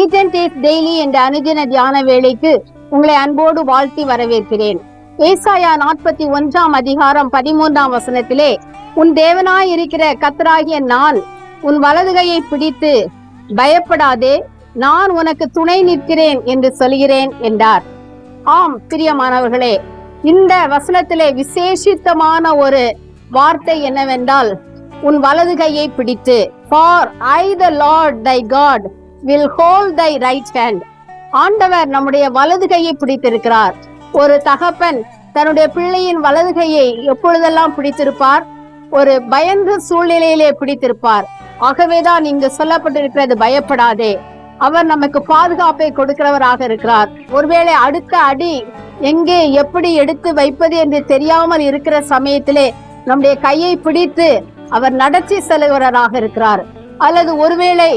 Eat and taste daily என்ற அனுதின தியான வேலைக்கு உங்களை அன்போடு வாழ்த்தி வரவேற்கிறேன். ஏசாயா நாற்பத்தி ஒன்றாம் அதிகாரம் பதிமூன்றாம் வசனத்திலே உன் தேவனாய் இருக்கிற கத்தராகிய நான் உன் வலதுகையை பிடித்து பயப்படாதே நான் உனக்கு துணை நிற்கிறேன் என்று சொல்கிறேன் என்றார். ஆம் பிரியமானவர்களே இந்த வசனத்திலே விசேஷித்தமான ஒரு வார்த்தை என்னவென்றால் உன் வலதுகையை பிடித்து for I the Lord thy God will hold thy right hand ஆண்டவர் நம்முடைய வலது கையை பிடித்திருக்கிறார். ஒரு தகப்பன் தன்னுடைய பிள்ளையின் வலது கையை எப்பொழுதெல்லாம் பிடித்திருப்பார்? ஒரு பயந்த சூழ்நிலையிலே பிடித்திருப்பார். ஆகவேதான் இங்கு சொல்லப்பட்டிருக்கிறது பயப்படாதே. அவர் நமக்கு பாதுகாப்பை கொடுக்கிறவராக இருக்கிறார். ஒருவேளை அடுத்த அடி எங்கே எப்படி எடுத்து வைப்பது என்று தெரியாமல் இருக்கிற சமயத்திலே நம்முடைய கையை பிடித்து அவர் நடத்தி செல்கிறவராக இருக்கிறார். அல்லது ஒருவேளை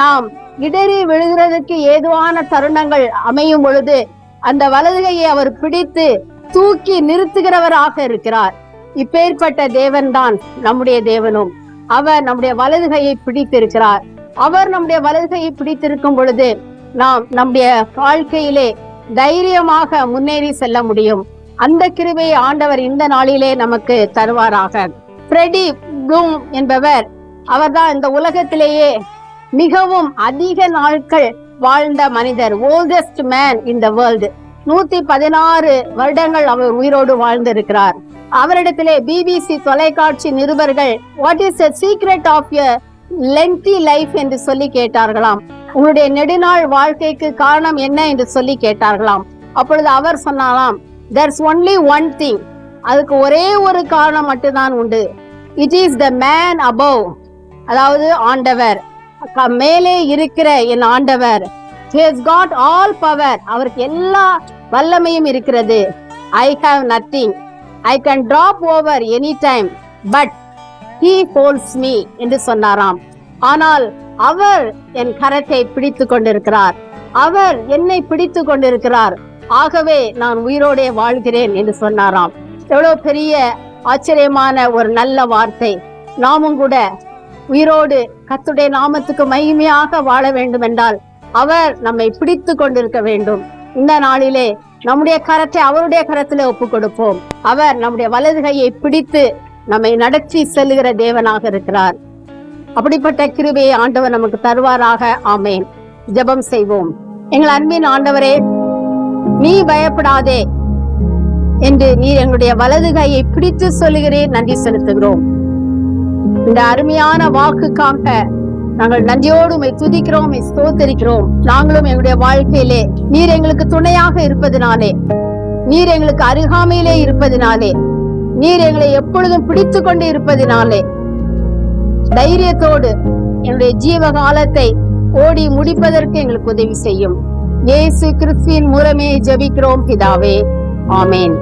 நாம் இடறி விழுகிறதுக்கு ஏதுவான தருணங்கள் அமையும் பொழுது அந்த வலதுகையை அவர் பிடித்து தூக்கி நிறுத்துகிறவராக இருக்கிறார். இப்பேற்பட்ட தேவன்தான் நம்முடைய தேவனும். அவர் நம்முடைய வலதுகையை பிடித்திருக்கிறார். அவர் நம்முடைய வலதுகையை பிடித்திருக்கும் பொழுது நாம் நம்முடைய வாழ்க்கையிலே தைரியமாக முன்னேறி செல்ல முடியும். அந்த கிருபையை ஆண்டவர் இந்த நாளிலே நமக்கு தருவாராக. ஃப்ரெடி ப்ளூம் என்பவர் அவர்தான் இந்த உலகத்திலேயே மிகவும் அதிக நாட்கள் வாழ்ந்த மனிதர் oldest man in the world நூத்தி பதினாறு வருடங்கள் அவர் உயிரோடு வாழ்ந்திருக்கிறார். அவரிடத்திலே பிபிசி தொலைக்காட்சி நிருபர்கள் what is the secret of your lengthy life என்று சொல்லி கேட்டார்களாம். உங்களுடைய நெடுநாள் வாழ்க்கைக்கு காரணம் என்ன? என்று சொல்லி கேட்டார்களாம். அப்பொழுது அவர் சொன்னாலாம் there's ஒன்லி ஒன் திங் அதுக்கு ஒரே ஒரு காரணம் மட்டும்தான் உண்டு. It is the man above அதாவது ஆண்டவர். மேலே இருக்கிற என் ஆண்டவர். He has ஆல் பவர் அவருக்கு எல்லா வல்லமையும் இருக்கிறது. I have nothing I can drop over any time but he holds me என்று சொன்னாராம். ஆனால் அவர் என் கரத்தை பிடித்து கொண்டிருக்கிறார். அவர் என்னை பிடித்து கொண்டிருக்கிறார். ஆகவே நான் உயிரோடே வாழ்கிறேன் என்று சொன்னாராம். எவ்வளவு பெரிய ஆச்சரியமான ஒரு நல்ல வார்த்தை. நாமும் கூட உயிரோடு கத்துடைய நாமத்துக்கு மகிமையாக வாழ வேண்டும் என்றால் அவர் நம்மை பிடித்து கொண்டிருக்க வேண்டும். இந்த நாளிலே நம்முடைய கரத்தை அவருடைய கரத்திலே ஒப்பு கொடுப்போம். அவர் நம்முடைய வலது கையை பிடித்து நம்மை நடத்தி செல்லுகிற தேவனாக இருக்கிறார். அப்படிப்பட்ட கிருபையை ஆண்டவர் நமக்கு தருவாராக. ஆமேன். ஜெபம் செய்வோம். எங்கள் அன்பின் ஆண்டவரே நீ பயப்படாதே என்று நீர் எங்களுடைய வலது கையை பிடித்து சொல்லுகிறேன். நன்றி செலுத்துகிறோம். இந்த அருமையான வாக்குக்காக நாங்கள் நன்றியோடு உம்மை துதிக்கிறோம் உம்மை ஸ்தோத்தரிக்கிறோம். நாங்களும் எங்களுடைய வாழ்க்கையிலே நீர் எங்களுக்கு துணையாக இருப்பதினாலே நீர் எங்களுக்கு அருகாமையிலே இருப்பதினாலே நீர் எங்களை எப்பொழுதும் பிடித்து கொண்டு இருப்பதினாலே தைரியத்தோடு என்னுடைய ஜீவ காலத்தை ஓடி முடிப்பதற்கு எங்களுக்கு உதவி செய்யும். இயேசு கிறிஸ்துவின் மூலமே ஜபிக்கிறோம் பிதாவே. ஆமேன்.